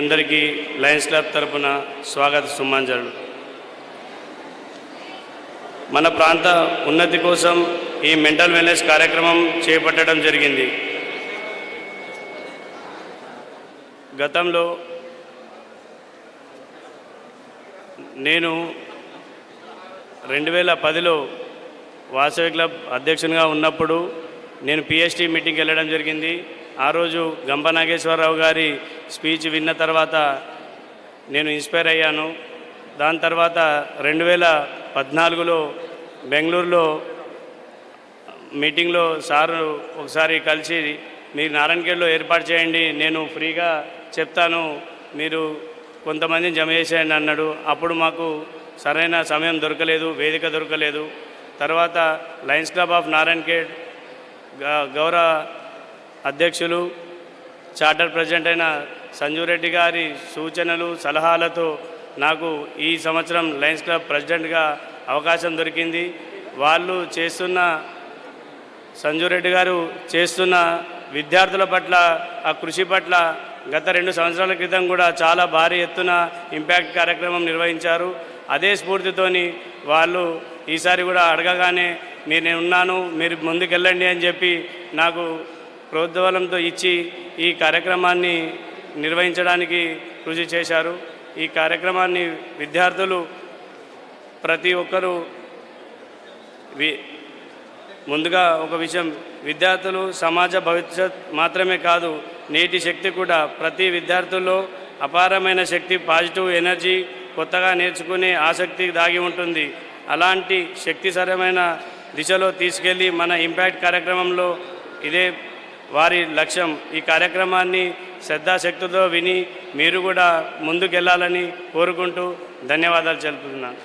అందరికీ Lions club తరపున స్వాగత సుమాంజలు. మన ప్రాంత ఉన్నతి కోసం ఈ మెంటల్ వెల్నెస్ కార్యక్రమం చేపట్టడం జరిగింది. గతంలో నేను రెండు వేల పదిలో వాసవి క్లబ్ అధ్యక్షునిగా ఉన్నప్పుడు నేను పిహెచ్డి మీటింగ్కి వెళ్ళడం జరిగింది. ఆ రోజు గంప నాగేశ్వరరావు గారి స్పీచ్ విన్న తర్వాత నేను ఇన్స్పైర్ అయ్యాను. దాని తర్వాత రెండు వేల పద్నాలుగులో బెంగళూరులో మీటింగ్లో సారు ఒకసారి కలిసి మీరు నారాయణఖేడ్లో ఏర్పాటు చేయండి నేను ఫ్రీగా చెప్తాను మీరు కొంతమందిని జమ చేసేయండి అన్నాడు. అప్పుడు మాకు సరైన సమయం దొరకలేదు వేదిక దొరకలేదు. తర్వాత లయన్స్ క్లబ్ ఆఫ్ నారాయణఖేడ్ గౌరవ అధ్యక్షులు చార్టర్ ప్రెసిడెంట్ అయిన సంజురెడ్డి గారి సూచనలు సలహాలతో నాకు ఈ సంవత్సరం లయన్స్ క్లబ్ ప్రెసిడెంట్గా అవకాశం దొరికింది. వాళ్ళు చేస్తున్న సంజురెడ్డి గారు చేస్తున్న విద్యార్థుల పట్ల ఆ కృషి పట్ల గత రెండు సంవత్సరాల క్రితం కూడా చాలా భారీ ఎత్తున ఇంపాక్ట్ కార్యక్రమం నిర్వహించారు. అదే స్ఫూర్తితోని వాళ్ళు ఈసారి కూడా అడగగానే మీరు నేను ఉన్నాను మీరు ముందుకెళ్ళండి అని చెప్పి నాకు ప్రోద్బలంతో ఇచ్చి ఈ కార్యక్రమాన్ని నిర్వహించడానికి కృషి చేశారు. ఈ కార్యక్రమాన్ని విద్యార్థులు ప్రతి ఒక్కరూ వి ముందుగా ఒక విషయం విద్యార్థులు సమాజ భవిష్యత్ మాత్రమే కాదు నేటి శక్తి కూడా ప్రతి విద్యార్థుల్లో అపారమైన శక్తి పాజిటివ్ ఎనర్జీ కొత్తగా నేర్చుకునే ఆసక్తి దాగి ఉంటుంది. అలాంటి శక్తిసరమైన దిశలో తీసుకెళ్ళి మన ఇంపాక్ట్ కార్యక్రమంలో ఇదే వారి లక్ష్యం ఈ కార్యక్రమాన్ని శ్రద్ధాశక్తితో విని మీరు కూడా ముందుకెళ్ళాలని కోరుకుంటూ ధన్యవాదాలు తెలుపుతున్నాను.